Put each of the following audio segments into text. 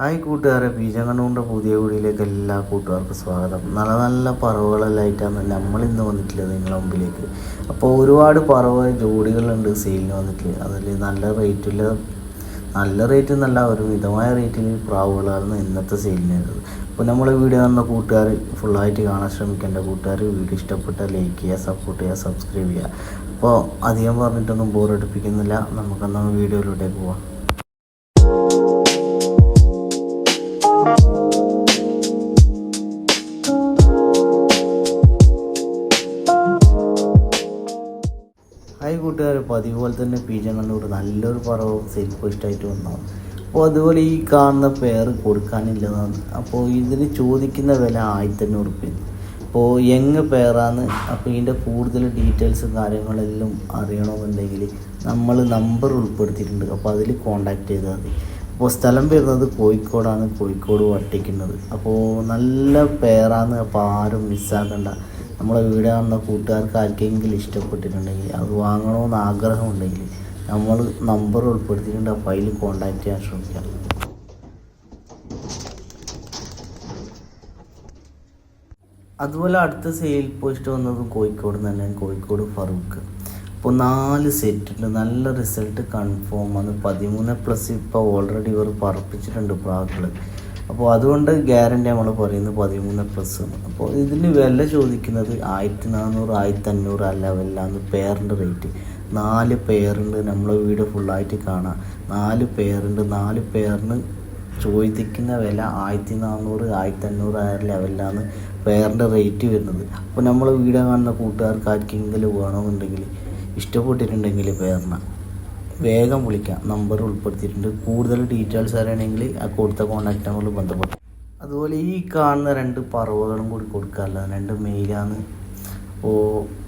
Hi കൂട്ടുകാരെ പീജങ്കണ്ണൂന്റെ പുതിയ വീടിലേക്ക് എല്ലാ കൂട്ടുകാർക്കും സ്വാഗതം. നല്ല നല്ല പറവുകളെല്ലായിട്ടാണ് നമ്മൾ ഇന്ന് വന്നിട്ടുള്ളത് നിങ്ങളുടെ മുമ്പിലേക്ക്. അപ്പോൾ ഒരുപാട് പറവ ജോഡികളുണ്ട് സെയിലിന് വന്നിട്ട്. അതിൽ നല്ല റേറ്റിൽ നല്ല റേറ്റ് എന്നല്ല ഒരു മിതമായ റേറ്റിൽ പ്രാവുകളാണ് ഇന്നത്തെ സെയിലിന് വരുന്നത്. അപ്പോൾ നമ്മൾ വീഡിയോ കാണുന്ന കൂട്ടുകാർ ഫുള്ളായിട്ട് കാണാൻ ശ്രമിക്കേണ്ട കൂട്ടുകാർ വീഡിയോ ഇഷ്ടപ്പെട്ടാൽ ലൈക്ക് ചെയ്യുക സപ്പോർട്ട് ചെയ്യുക സബ്സ്ക്രൈബ് ചെയ്യുക. അപ്പോൾ അധികം പറഞ്ഞിട്ടൊന്നും ബോറടിപ്പിക്കുന്നില്ല നമുക്കെന്നാൽ വീഡിയോയിലൂടെ പോവാം. ഹായ് കൂട്ടുകാർ പതിവ് പോലെ തന്നെ കണ്ണൂർ നല്ലൊരു പറവും സെയിൽ പോസ്റ്റായിട്ട് വന്നതാണ് അപ്പോൾ അതുപോലെ ഈ കാണുന്ന പേര് കൊടുക്കാനില്ലതാണ്. അപ്പോൾ ഇതിന് ചോദിക്കുന്ന വില ആയിരത്തഞ്ഞൂറ് റുപ്യ. അപ്പോൾ യങ് പേരാണ്? അപ്പോൾ ഇതിന്റെ കൂടുതൽ ഡീറ്റെയിൽസും കാര്യങ്ങളെല്ലാം അറിയണമെന്നുണ്ടെങ്കിൽ നമ്മൾ നമ്പർ ഉൾപ്പെടുത്തിയിട്ടുണ്ട്. അപ്പോൾ അതിൽ കോണ്ടാക്ട് ചെയ്താൽ മതി. അപ്പോൾ സ്ഥലം വരുന്നത് കോഴിക്കോടാണ്. കോഴിക്കോട് വട്ടിക്കുന്നത്. അപ്പോൾ നല്ല പേരാണ്. അപ്പോൾ ആരും മിസ്സാക്കണ്ട നമ്മളെ വീട് കാണുന്ന കൂട്ടുകാർക്ക് ആർക്കെങ്കിലും ഇഷ്ടപ്പെട്ടിട്ടുണ്ടെങ്കിൽ അത് വാങ്ങണമെന്ന് ആഗ്രഹമുണ്ടെങ്കിൽ നമ്മൾ നമ്പർ ഉൾപ്പെടുത്തിയിട്ടുണ്ട്. അപ്പോൾ അതിൽ കോണ്ടാക്ട് ചെയ്യാൻ ശ്രമിക്കാം. അതുപോലെ അടുത്ത സെയിൽ പോസ്റ്റ് വന്നത് കോഴിക്കോട് തന്നെ കോഴിക്കോട് ഫറൂഖ്. അപ്പോൾ നാല് സെറ്റുണ്ട് നല്ല റിസൾട്ട് കൺഫേം ആണ്. പതിമൂന്ന് പ്ലസ് ഇപ്പോൾ ഓൾറെഡി ഇവർ പറപ്പിച്ചിട്ടുണ്ട് പ്രാക്കൾ അപ്പോൾ അതുകൊണ്ട് ഗ്യാരണ്ടി നമ്മൾ പറയുന്നത് പതിമൂന്ന് പ്ലസ് ആണ്. അപ്പോൾ ഇതിന് വില ചോദിക്കുന്നത് ആയിരത്തി നാനൂറ് ആയിരത്തി അഞ്ഞൂറ് ആ വല്ലാന്ന് പെയറിന്റെ റേറ്റ് നാല് പെയറുണ്ട് നമ്മളെ വീട് ഫുള്ളായിട്ട് കാണാം. നാല് പെയറുണ്ട് നാല് പെയറിന് ചോദിക്കുന്ന വില ആയിരത്തി നാനൂറ് ആയിരത്തി അഞ്ഞൂറ് ആ ലെവലിലാണ് പെയറിന്റെ റേറ്റ് വരുന്നത്. അപ്പോൾ നമ്മൾ വീട് കാണുന്ന കൂട്ടുകാർക്ക് ആർക്കെങ്കിലും വേണമെന്നുണ്ടെങ്കിൽ ഇഷ്ടപ്പെട്ടിട്ടുണ്ടെങ്കിൽ പെയറിനെ വേഗം വിളിക്കാം. നമ്പർ ഉൾപ്പെടുത്തിയിട്ടുണ്ട്. കൂടുതൽ ഡീറ്റെയിൽസ് അറിയണമെങ്കിൽ ആ കൊടുത്ത കോൺടാക്ട് നമ്പറിൽ ബന്ധപ്പെട്ടു അതുപോലെ ഈ കാണുന്ന രണ്ട് പറവകളും കൂടി കൊടുക്കാറില്ല രണ്ട് മെയിലാണ് അപ്പോൾ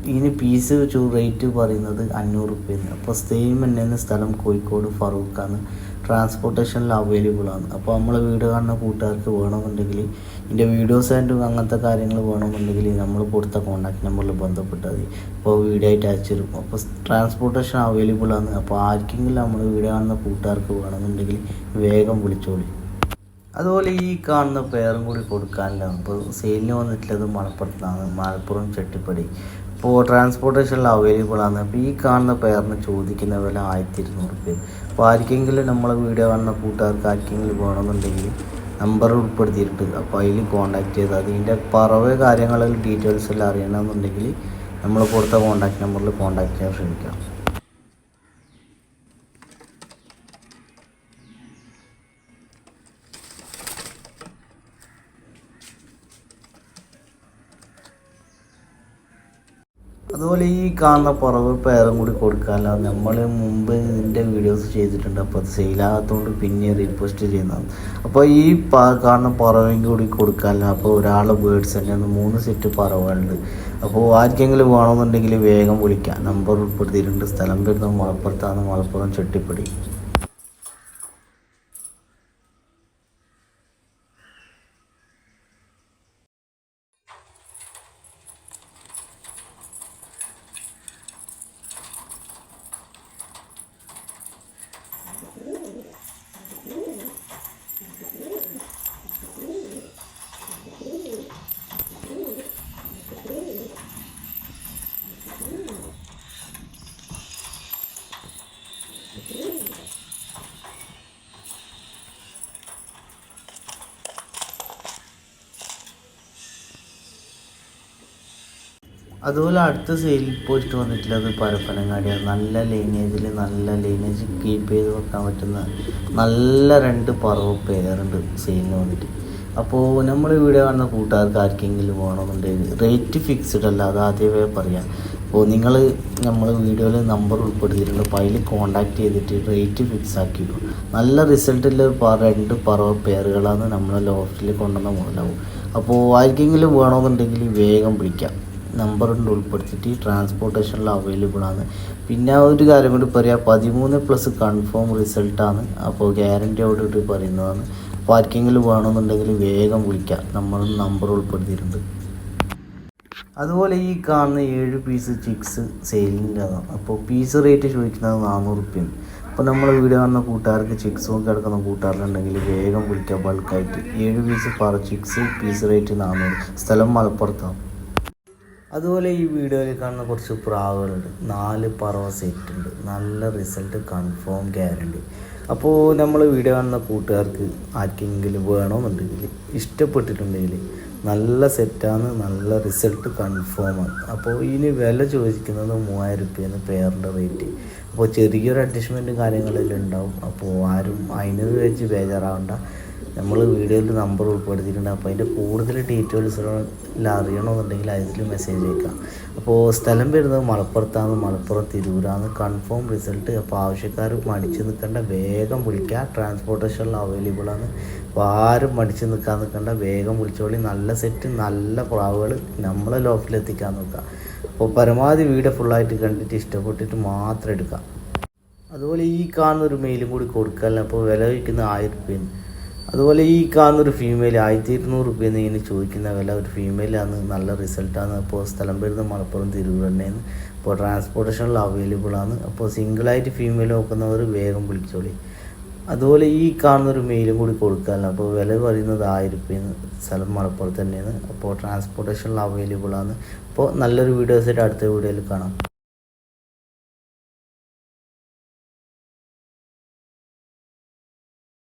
ഇതിന് പീസ് റേറ്റ് പറയുന്നത് അഞ്ഞൂറ് റുപ്യാണ് അപ്പോൾ സെയിം എന്നെ സ്ഥലം കോഴിക്കോട് ഫറൂഖാണ് ട്രാൻസ്പോർട്ടേഷനിൽ അവൈലബിൾ ആണ്. അപ്പോൾ നമ്മൾ വീട് കാണുന്ന കൂട്ടുകാർക്ക് വേണമെന്നുണ്ടെങ്കിൽ ഇതിന്റെ വീഡിയോസ് ആൻഡ് അങ്ങനത്തെ കാര്യങ്ങൾ വേണമെന്നുണ്ടെങ്കിൽ നമ്മൾ കൊടുത്ത കോൺടാക്ട് നമ്പറിൽ ബന്ധപ്പെട്ടാൽ മതി. അപ്പോൾ വീഡിയോ ആയിട്ട് അയച്ചു തരും. അപ്പോൾ ട്രാൻസ്പോർട്ടേഷൻ അവൈലബിൾ ആണ്. അപ്പോൾ ആർക്കെങ്കിലും നമ്മൾ വീട് കാണുന്ന കൂട്ടുകാർക്ക് വേണമെന്നുണ്ടെങ്കിൽ വേഗം വിളിച്ചോളി. അതുപോലെ ഈ കാണുന്ന പേരും കൂടി കൊടുക്കാനില്ല. അപ്പോൾ സെയിലിന് വന്നിട്ടുള്ളത് മലപ്പുറത്താണ്. മലപ്പുറം ചെട്ടിപ്പടി. ഇപ്പോൾ ട്രാൻസ്പോർട്ടേഷനിൽ അവൈലബിൾ ആണ്. അപ്പോൾ ഈ കാണുന്ന പേരിന് ചോദിക്കുന്ന വില ആയിരത്തി ഇരുന്നൂറ് രൂപ അപ്പോൾ ആർക്കെങ്കിലും നമ്മളെ വീഡിയോ കാണുന്ന കൂട്ടുകാർക്ക് ആർക്കെങ്കിലും വേണമെന്നുണ്ടെങ്കിൽ നമ്പർ ഉൾപ്പെടുത്തിയിട്ടുണ്ട് അപ്പോൾ അതിൽ കോൺടാക്ട് ചെയ്താൽ അതിന്റെ പറവ് കാര്യങ്ങളിൽ ഡീറ്റെയിൽസ് എല്ലാം അറിയണമെന്നുണ്ടെങ്കിൽ നമ്മൾ കൊടുത്ത കോൺടാക്ട് നമ്പറിൽ കോൺടാക്ട് ചെയ്യാൻ ശ്രമിക്കാം. അതുപോലെ ഈ കാണുന്ന പറവ് പേരും കൂടി കൊടുക്കാനല്ല നമ്മൾ മുമ്പ് ഇതിന്റെ വീഡിയോസ് ചെയ്തിട്ടുണ്ട്. അപ്പോൾ അത് സെയിലാകാത്തതുകൊണ്ട് പിന്നെ റീപോസ്റ്റ് ചെയ്യുന്നതാണ്. അപ്പോൾ ഈ കാണുന്ന പറവയും കൂടി കൊടുക്കാനല്ല അപ്പോൾ ഒരാളെ ബേഡ്സ് തന്നെ മൂന്ന് സെറ്റ് പറവുകളുണ്ട് അപ്പോൾ ആർക്കെങ്കിലും വേണമെന്നുണ്ടെങ്കിൽ വേഗം വിളിക്കാം. നമ്പർ ഉൾപ്പെടുത്തിയിട്ടുണ്ട്. സ്ഥലം വരുന്നത് മലപ്പുറത്താണ് മലപ്പുറം ചെട്ടിപ്പടി. അതുപോലെ അടുത്ത സെയിൽ പോസ്റ്റ് വന്നിട്ടുള്ളത് പരപ്പനങ്ങാടിയാണ് നല്ല ലൈനേജിൽ നല്ല ലൈനേജ് കീപ്പ് ചെയ്ത് വെക്കാൻ പറ്റുന്ന നല്ല രണ്ട് പറവ് പേരുണ്ട് സെയിലിന് വന്നിട്ട്. അപ്പോൾ നമ്മൾ വീഡിയോ കാണുന്ന കൂട്ടുകാർക്ക് ആർക്കെങ്കിലും വേണമെന്നുണ്ടെങ്കിൽ റേറ്റ് ഫിക്സ്ഡ് അല്ല. അത് ആദ്യമേ പറയാം. അപ്പോൾ നിങ്ങൾ നമ്മൾ വീഡിയോയിൽ നമ്പർ ഉൾപ്പെടുത്തിയിട്ടുണ്ട് അപ്പോൾ അതിൽ കോൺടാക്ട് ചെയ്തിട്ട് റേറ്റ് ഫിക്സ് ആക്കിയിട്ടു നല്ല റിസൾട്ടുള്ള രണ്ട് പറവ പേരുകളാണ് നമ്മളെ ലോഫ്റ്റിൽ കൊണ്ടുവന്ന മുതലാവും. അപ്പോൾ ആർക്കെങ്കിലും വേണമെന്നുണ്ടെങ്കിൽ വേഗം വിളിക്കാം. ഉണ്ട് ഉൾപ്പെടുത്തിയിട്ട് ട്രാൻസ്പോർട്ടേഷനിൽ അവൈലബിൾ ആണ്. പിന്നെ ഒരു കാര്യം കൂടി പറയാം. പതിമൂന്ന് പ്ലസ് കൺഫേം റിസൾട്ടാണ് അപ്പോൾ ഗ്യാരന്റിയോട് പറയുന്നതാണ്. പാർക്കിങ്ങിൽ വേണമെന്നുണ്ടെങ്കിൽ വേഗം വിളിക്കാം. നമ്മൾ നമ്പർ ഉൾപ്പെടുത്തിയിട്ടുണ്ട്. അതുപോലെ ഈ കാണുന്ന ഏഴ് പീസ് ചിക്സ് സെയിലിന്റെതാണ് അപ്പോൾ പീസ് റേറ്റ് ചോദിക്കുന്നത് നാനൂറ് റുപ്യയാണ് അപ്പോൾ നമ്മൾ വീട് കാണുന്ന കൂട്ടുകാർക്ക് ചിക്സ് കിടക്കുന്ന കൂട്ടുകാരുണ്ടെങ്കിൽ വേഗം വിളിക്കുക ബൾക്കായിട്ട് ഏഴ് പീസ് പറ ചിക്സ് പീസ് റേറ്റ് നാനൂറ്. സ്ഥലം മലപ്പുറത്താണ്. അതുപോലെ ഈ വീഡിയോയിൽ കാണുന്ന കുറച്ച് പ്രാവുകളുണ്ട്. നാല് പറവ സെറ്റ് ഉണ്ട് നല്ല റിസൾട്ട് കൺഫേം ഗ്യാരണ്ടി. അപ്പോൾ നമ്മൾ വീഡിയോ കാണുന്ന കൂട്ടുകാർക്ക് ആർക്കെങ്കിലും വേണമെന്നുണ്ടെങ്കിൽ ഇഷ്ടപ്പെട്ടിട്ടുണ്ടെങ്കിൽ നല്ല സെറ്റാണ് നല്ല റിസൾട്ട് കൺഫേമാണ്. അപ്പോൾ ഇതിന് വില ചോദിക്കുന്നത് മൂവായിരം റുപ്യാണ് പെയറിന്റെ റേറ്റ്. അപ്പോൾ ചെറിയൊരു അഡ്ജസ്റ്റ്മെന്റും കാര്യങ്ങളെല്ലാം ഉണ്ടാവും. അപ്പോൾ ആരും അതിനത് വെച്ച് ബേജാറാവണ്ട. നമ്മൾ വീഡിയോയിൽ നമ്പർ ഉൾപ്പെടുത്തിയിട്ടുണ്ട്. അപ്പോൾ അതിന്റെ കൂടുതൽ ഡീറ്റെയിൽസ് അറിയണമെന്നുണ്ടെങ്കിൽ അതിൽ മെസ്സേജ് അയക്കാം. അപ്പോൾ സ്ഥലം വരുന്നത് മലപ്പുറത്താണ് മലപ്പുറം തിരൂരാണ് കൺഫേം റിസൾട്ട് അപ്പോൾ ആവശ്യക്കാർ മടിച്ച് നിൽക്കേണ്ട വേഗം വിളിക്കുക ട്രാൻസ്പോർട്ടേഷൻ അവൈലബിൾ ആണ്. അപ്പോൾ ആരും മടിച്ച് നിൽക്കാൻ നിൽക്കേണ്ട വേഗം വിളിച്ചോളി. നല്ല സെറ്റ് നല്ല പ്രാവുകൾ നമ്മളെ ലോഫിലെത്തിക്കാൻ നോക്കുക അപ്പോൾ പരമാവധി വീഡിയോ ഫുള്ളായിട്ട് കണ്ടിട്ട് ഇഷ്ടപ്പെട്ടിട്ട് മാത്രം എടുക്കുക അതുപോലെ ഈ കാണുന്ന ഒരു മെയിലും കൂടി കൊടുക്കാൻ അപ്പോൾ വില വയ്ക്കുന്ന ആയിരം റുപ്യാണ് അതുപോലെ ഈ കാണുന്ന ഒരു ഫീമെയിൽ ആയിരത്തി ഇരുന്നൂറ് റുപ്യെന്ന് ഇങ്ങനെ ചോദിക്കുന്ന വില ഒരു ഫീമെയിലാണ് നല്ല റിസൾട്ടാണ് അപ്പോൾ സ്ഥലം വരുന്നത് മലപ്പുറം തിരൂർ തന്നെയാണ്. അപ്പോൾ ട്രാൻസ്പോർട്ടേഷനിൽ അവൈലബിൾ ആണ്. അപ്പോൾ സിംഗിളായിട്ട് ഫീമെയിൽ നോക്കുന്നവർ വേഗം വിളിച്ചോളി. അതുപോലെ ഈ കാണുന്ന ഒരു മെയിലും കൂടി കൊടുക്കാമല്ലോ അപ്പോൾ വില പറയുന്നത് ആയിരം റുപ്യെന്ന് സ്ഥലം മലപ്പുറത്ത് തന്നെയാണ്. അപ്പോൾ ട്രാൻസ്പോർട്ടേഷനിൽ അവൈലബിൾ ആണ്. അപ്പോൾ നല്ലൊരു വീഡിയോസായിട്ട് അടുത്ത വീഡിയോയിൽ കാണാം.